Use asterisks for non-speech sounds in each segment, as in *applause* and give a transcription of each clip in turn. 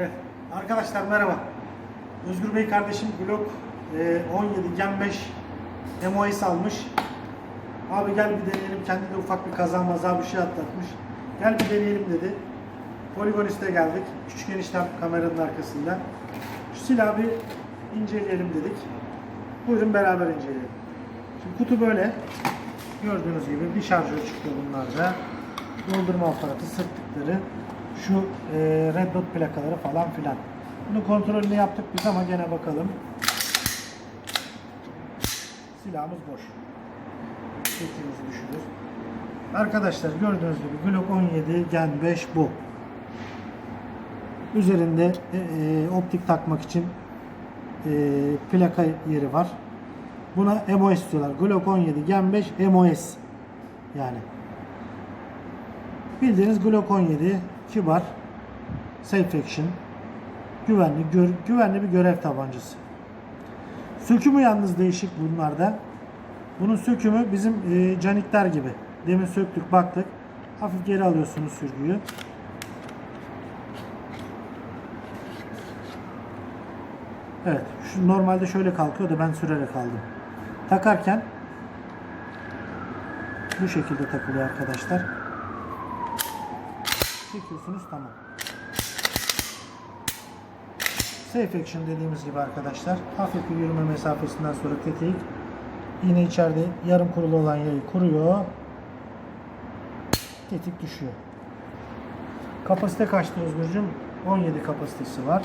Evet, arkadaşlar merhaba. Özgür Bey kardeşim Glock e, 17 Gen 5 MOS almış. Abi gel bir deneyelim. Kendi de ufak bir kaza maza bir şey atlatmış. Gel bir deneyelim dedi. Poligonist'e geldik. Küçük eniştem kameranın arkasında. Şu silahı bir inceleyelim dedik. Buyurun beraber inceleyelim. Şimdi kutu böyle. Gördüğünüz gibi bir şarjör çıkıyor bunlarda. Doldurma aparatı, sırtlıkları, şu e, red dot plakaları falan filan. Bunu kontrolünü yaptık biz ama gene bakalım. Silahımız boş. Sesimizi düşürürüz. Arkadaşlar gördüğünüz gibi Glock 17 Gen 5 bu. Üzerinde e, e, optik takmak için e, plaka yeri var. Buna MOS diyorlar. Glock 17 Gen 5 MOS. Yani. Bildiğiniz Glock 17 kibar, safe action, güvenli, gör- güvenli bir görev tabancası. Sökümü yalnız değişik bunlarda. Bunun sökümü bizim e, canikler gibi. Demin söktük baktık. Hafif geri alıyorsunuz sürgüyü. Evet. Şu normalde şöyle kalkıyor da ben sürerek aldım. Takarken bu şekilde takılıyor arkadaşlar. Çekiyorsunuz tamam. Safe action dediğimiz gibi arkadaşlar. Hafif bir yürüme mesafesinden sonra tetik. Yine içeride yarım kurulu olan yayı kuruyor. Tetik düşüyor. Kapasite kaçtı Özgürcüm? 17 kapasitesi var.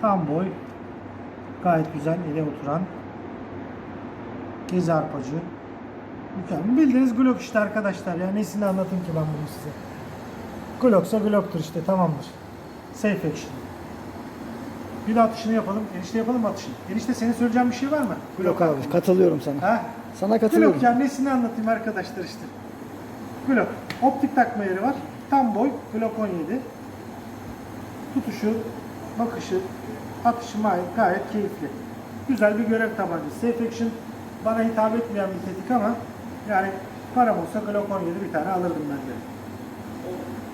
Tam boy. Gayet güzel ele oturan. Gezi arpacı. Mükemmel. Bildiğiniz Glock işte arkadaşlar. Ya nesini anlatayım ki ben bunu size. Glock'sa Glock'tur işte tamamdır. Safe action. Bir de atışını yapalım. Enişte yapalım mı atışını? Enişte senin söyleyeceğin bir şey var mı? Yok abi katılıyorum sana. Ha? Sana katılıyorum. Glock yani nesini anlatayım arkadaşlar işte. Glock. Optik takma yeri var. Tam boy. Glock 17. Tutuşu, bakışı, atışı gayet, gayet keyifli. Güzel bir görev tabancası. Safe Action bana hitap etmeyen bir tetik ama yani param olsa Glock 17 bir tane alırdım ben de.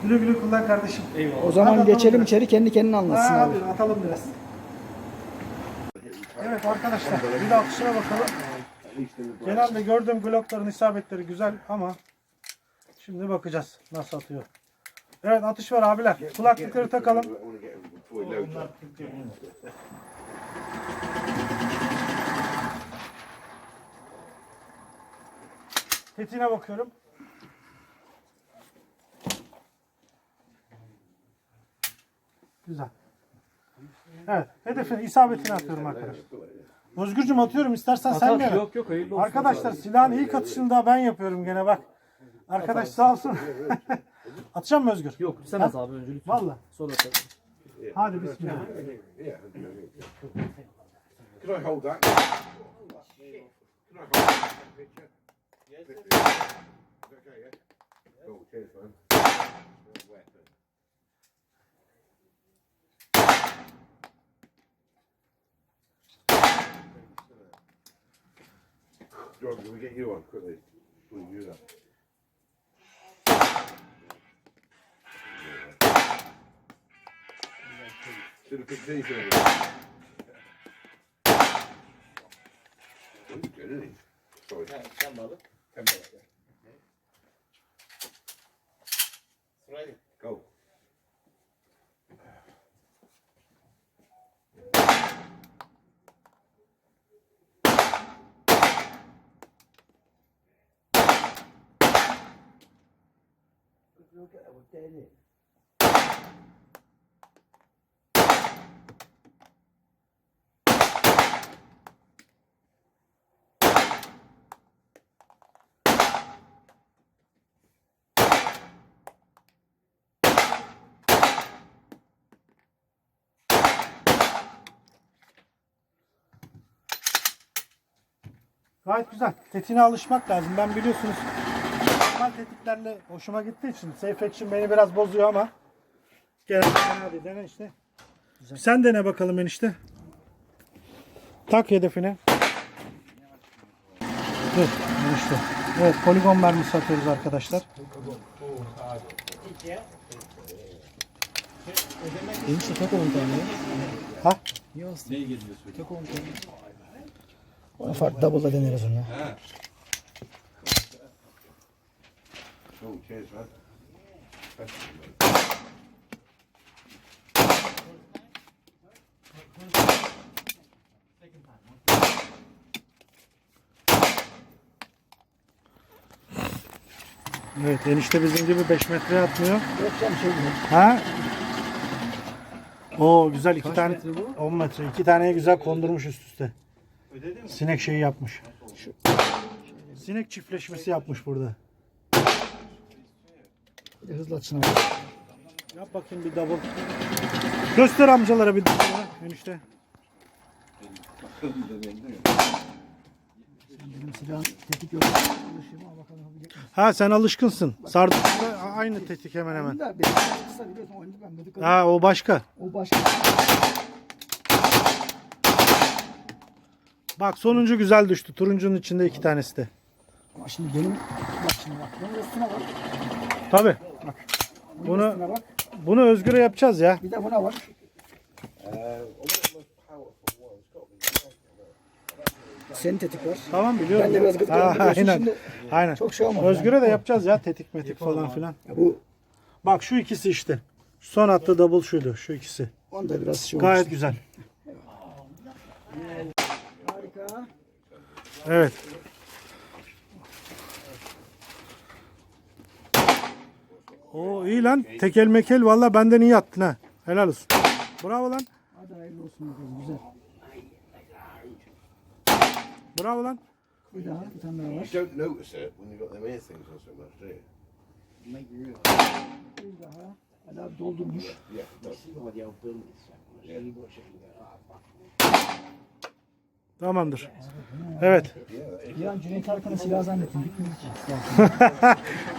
Güle güle kullan kardeşim. O zaman Hadi geçelim içeri kendi kendine anlatsın Ha, abi. hadi atalım biraz. Evet arkadaşlar bir de atışına bakalım. Genelde gördüğüm Glock'ların isabetleri güzel ama şimdi bakacağız nasıl atıyor. Evet atış var abiler. Kulaklıkları takalım. Tetiğine bakıyorum. Güzel. Evet. Hedefin isabetini atıyorum arkadaşlar. Özgürcüm atıyorum istersen sen de. Yok yok hayırlı olsun. Arkadaşlar silahın ilk atışını da ben yapıyorum gene bak. Arkadaş sağ olsun. *laughs* Atacağım mı Özgür? Yok istemez abi önce lütfen. Valla. Sonra atalım. Hadi bismillah. Can I hold that? Can I hold that picture? Yes. Okay, yeah? Cool, cheers, man. John, can we get you one quickly? We can do that. Should have picked these. He's good, isn't he? Sorry. Bağlı. Sen bağlı. Sırayla. Gayet güzel. Tetiğine alışmak lazım. Ben biliyorsunuz normal tetiklerle hoşuma gittiği için safe action beni biraz bozuyor ama gene fena değil. Dene işte. Sen dene bakalım enişte. Tak hedefine. Evet enişte. Evet poligon mermisi atıyoruz arkadaşlar. Enişte tak 10 tane. Ha? Niye aslında? Neye geliyor Tak 10 tane. Ona farklı double'la deneriz onu ya. Oh, cheers, man. Evet enişte bizim gibi 5 metre atmıyor. Yok canım şey. Ha? Oo güzel iki Kaç tane metre bu? 10 metre. iki tane güzel kondurmuş üst üste. Sinek şeyi yapmış. Sinek çiftleşmesi yapmış burada. Hızlı atışına bak. Yap bakayım bir double. Göster amcalara bir double enişte. Benim silahın tetik yok. Alışayım ama bakalım yapabilecek miyim? Ha sen alışkınsın. Sardıkta aynı tetik hemen hemen. Benim kısa biliyorsun ben. Ha o başka. O başka. Bak sonuncu güzel düştü. Turuncunun içinde iki tanesi de. Ama şimdi benim bak şimdi bak. Bunun üstüne bak. Bunun Bunu- üstüne bak. Bunu Özgür'e yapacağız ya. Bir de buna bak. Senin tetik var. Tamam biliyorum. Ben de biraz gıdık Ha, oldum biliyorsun aynen. şimdi. Aynen. Çok şey olmaz. Özgür'e yani. de yapacağız ya tetik metik falan filan. Ya bu Bak şu ikisi işte. Son attığı double şuydu. Şu ikisi. onda biraz şey Gayet olmuş. güzel. Harika. Evet. Oo iyi lan. Tekel mekel valla benden iyi attın ha. Helal olsun. Bravo lan. Hadi hayırlı olsun bakalım. Güzel. Bravo lan. Bir daha bir tane daha var. You don't notice it when you've got them ear things on so much, do you? Bir daha. Abi doldurmuş. Yeah. Tamamdır. Evet. An Cüneyt Arkan'ın silahı zannettim. Bitmiyor ki.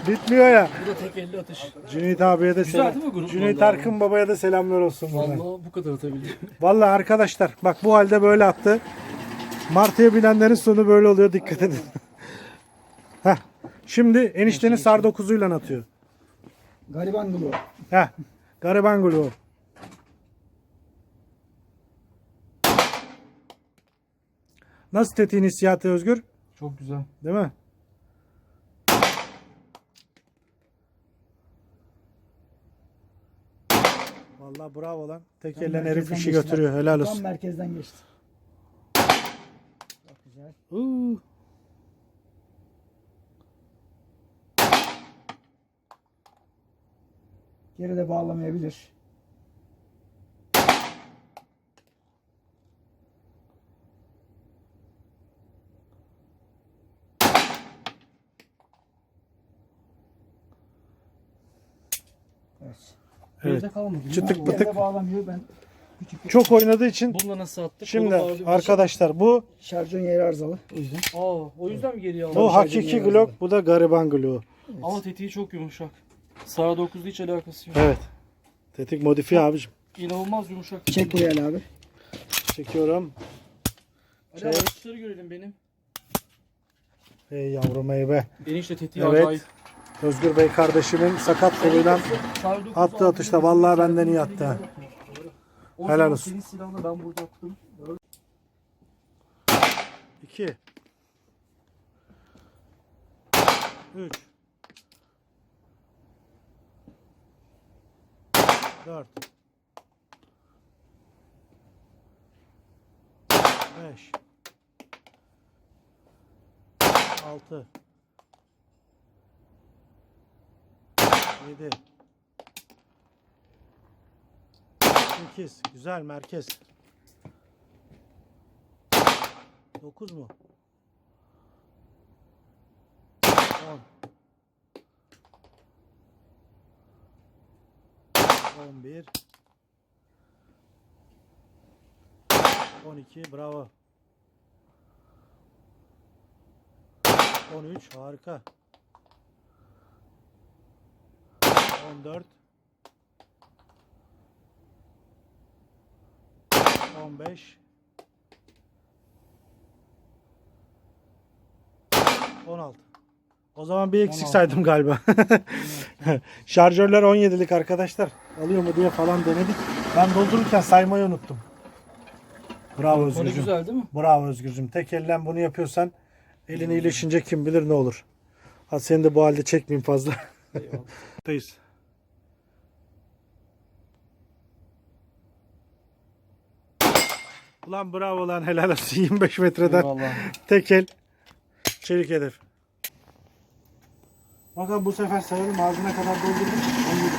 *laughs* Bitmiyor ya. Bu da tek elle atış. Cüneyt abiye de selam. değil mi grup Cüneyt vallahi? Arkın babaya da selamlar olsun buradan. Vallahi bu kadar atabildim. *laughs* Vallahi arkadaşlar bak bu halde böyle attı. Martıya bilenlerin sonu böyle oluyor dikkat edin. *laughs* Heh. Şimdi eniştenin sar dokuzuyla atıyor. Gariban Gulu. Heh. Gariban golü o. Nasıl tetiğin hissiyatı Özgür? Çok güzel. Değil mi? Vallahi bravo lan. Tek Tam elle herif işi götürüyor. Helal Tam olsun. merkezden geçti. Çok güzel. Uuu. Geride bağlamayabilir. Evet. Evet. Çıtık Geride pıtık. bağlamıyor. Ben küçük bir Çok oynadığı için Bununla nasıl attık? şimdi şey. arkadaşlar bu şarjön yeri arızalı. O yüzden. Aa, o yüzden mi geriye aldı? bu hakiki Glock bu da gariban Glock. Ama tetiği çok yumuşak. Sağ 9'da hiç alakası yok. Evet. Tetik modifiye abicim. İnanılmaz yumuşak. Çek buraya Ali abi. Çekiyorum. Hadi abi atışları görelim benim. Ey yavrum ey be. Enişte tetiği Evet. acayip. Özgür Bey kardeşimin sakat koluyla Sağ 9'u attığı atışta vallahi benden iyi attı. Helal olsun. Senin silahını ben burada attım. 2 3 4 5 6 7 8 Güzel merkez. 9 mu? 10 11 12 bravo. 13 harika 14 15 16 O zaman bir eksik saydım galiba. *laughs* Şarjörler 17'lik arkadaşlar. Alıyor mu diye falan denedik. Ben doldururken saymayı unuttum. Bravo Özgürcüm. güzel değil mi? Bravo Özgürcüm. Tek ellen bunu yapıyorsan elin iyileşince kim bilir ne olur. Hadi seni de bu halde çekmeyeyim fazla. Eyvallah. *laughs* Ulan bravo lan helal olsun *laughs* 25 metreden Eyvallah. tek el çelik hedef. Bakın bu sefer sayalım ağzına kadar doldurdum. 17.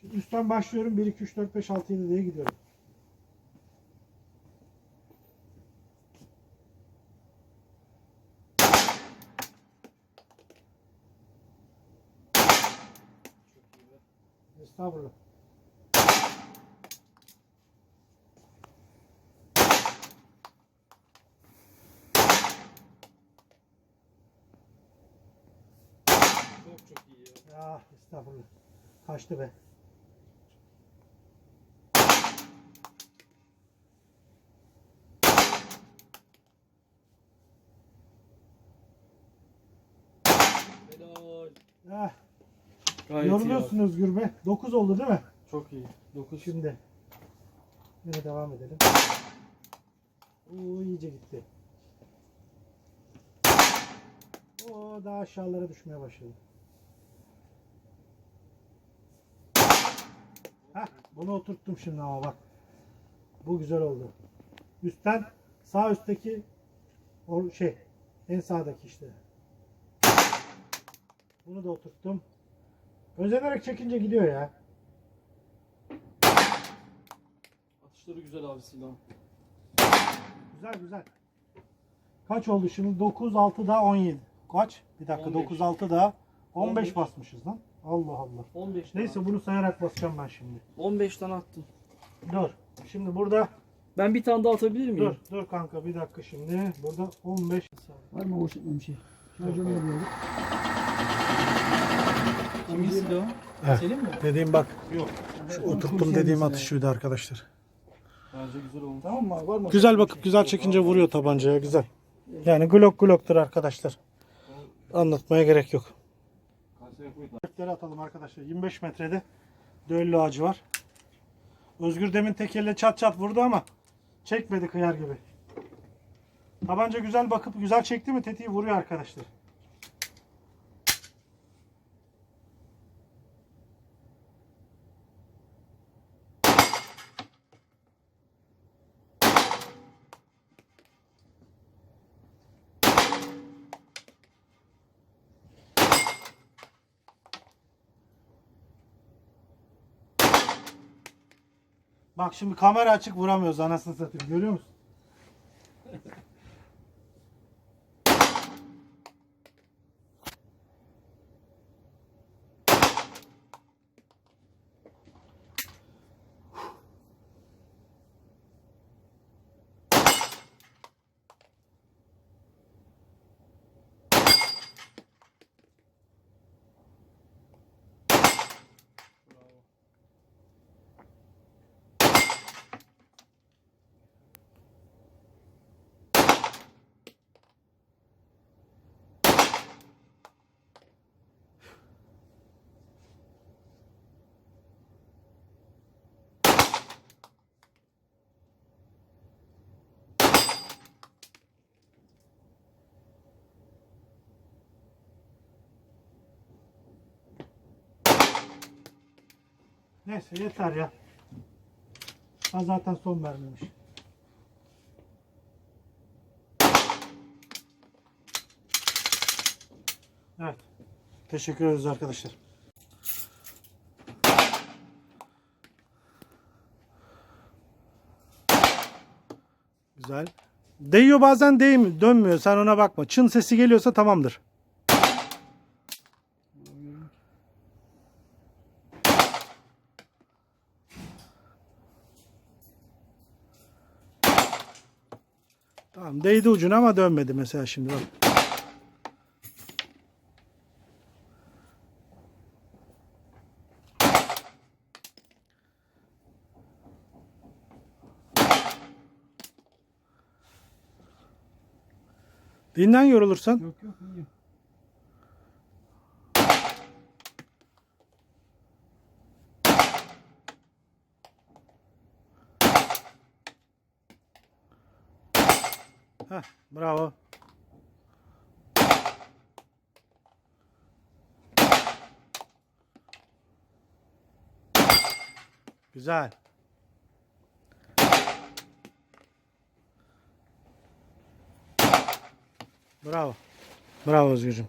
Şimdi üstten başlıyorum 1 2 3 4 5 6 7 diye gidiyorum. Estağfurullah. Çok çok iyi ya. Ya estağfurullah. Kaçtı be. Helal. Ah, Gayet iyi yoruluyorsun abi. Özgür be. 9 oldu değil mi? Çok iyi. 9. Şimdi yine devam edelim. Oo iyice gitti. Oo daha aşağılara düşmeye başladı. Heh, bunu oturttum şimdi ama bak. Bu güzel oldu. Üstten sağ üstteki o şey en sağdaki işte. Bunu da oturttum. Özenerek çekince gidiyor ya. Atışları güzel abi silahın. Güzel güzel. Kaç oldu şimdi? 9, 6 daha 17. Kaç? Bir dakika 15. 9, 6 daha 15, 15. basmışız lan. Allah Allah. 15 tane. Neyse bunu sayarak basacağım ben şimdi. 15 tane attım. Dur. Şimdi burada Ben bir tane daha atabilir miyim? dur dur kanka bir dakika şimdi. Burada 15 Var mı boş etmem şey? Şarjörünü de gördük. Kimin silahı? Evet. Senin mi? dediğim bak. Yok. Şu oturttum dediğim atış şuydu arkadaşlar. Bence güzel olmuş. Tamam mı? Var mı? Güzel bakıp güzel çekince vuruyor tabancaya güzel. Yani Glock Glock'tur arkadaşlar. Anlatmaya gerek yok. Hedefleri atalım arkadaşlar. 25 metrede düello ağacı var. Özgür demin tek elle çat çat vurdu ama çekmedi kıyar gibi. Tabanca güzel bakıp güzel çekti mi tetiği vuruyor arkadaşlar. Bak şimdi kamera açık vuramıyoruz anasını satayım görüyor musun? Neyse yeter ya. Ha zaten son vermemiş. Evet. Teşekkür ederiz arkadaşlar. Güzel. Değiyor bazen değmiyor, dönmüyor. Sen ona bakma. Çın sesi geliyorsa tamamdır. Tamam değdi ucuna ama dönmedi mesela şimdi bak. Dinlen yorulursan. Yok yok iyiyim. Heh, bravo. Güzel. Bravo. Bravo Özgürcüğüm.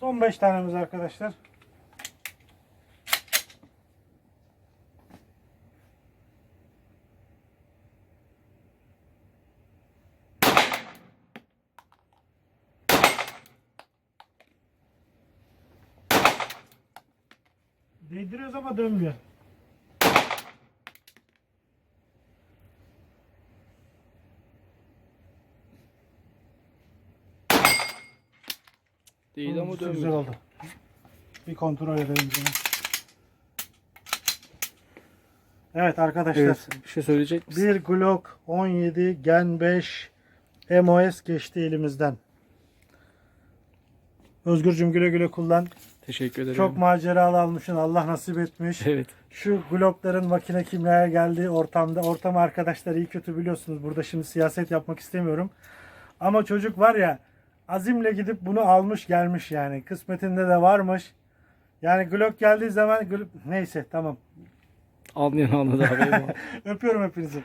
Son 5 tanemiz arkadaşlar. Değdiriyoruz ama dönmüyor. Değil ama Güzel dönmüyor. oldu. Bir kontrol edelim bunu. Evet arkadaşlar. Evet. Bir şey söyleyecek misin? Bir Glock 17 Gen 5 MOS geçti elimizden. Özgürcüm güle güle kullan. Teşekkür ederim. Çok maceralı almışsın. Allah nasip etmiş. *laughs* Evet. Şu Glock'ların makine kimyaya geldiği ortamda ortam arkadaşlar iyi kötü biliyorsunuz. Burada şimdi siyaset yapmak istemiyorum. Ama çocuk var ya azimle gidip bunu almış gelmiş yani. Kısmetinde de varmış. Yani Glock geldiği zaman neyse tamam. Anlayan anladı abi. *laughs* Öpüyorum hepinizi.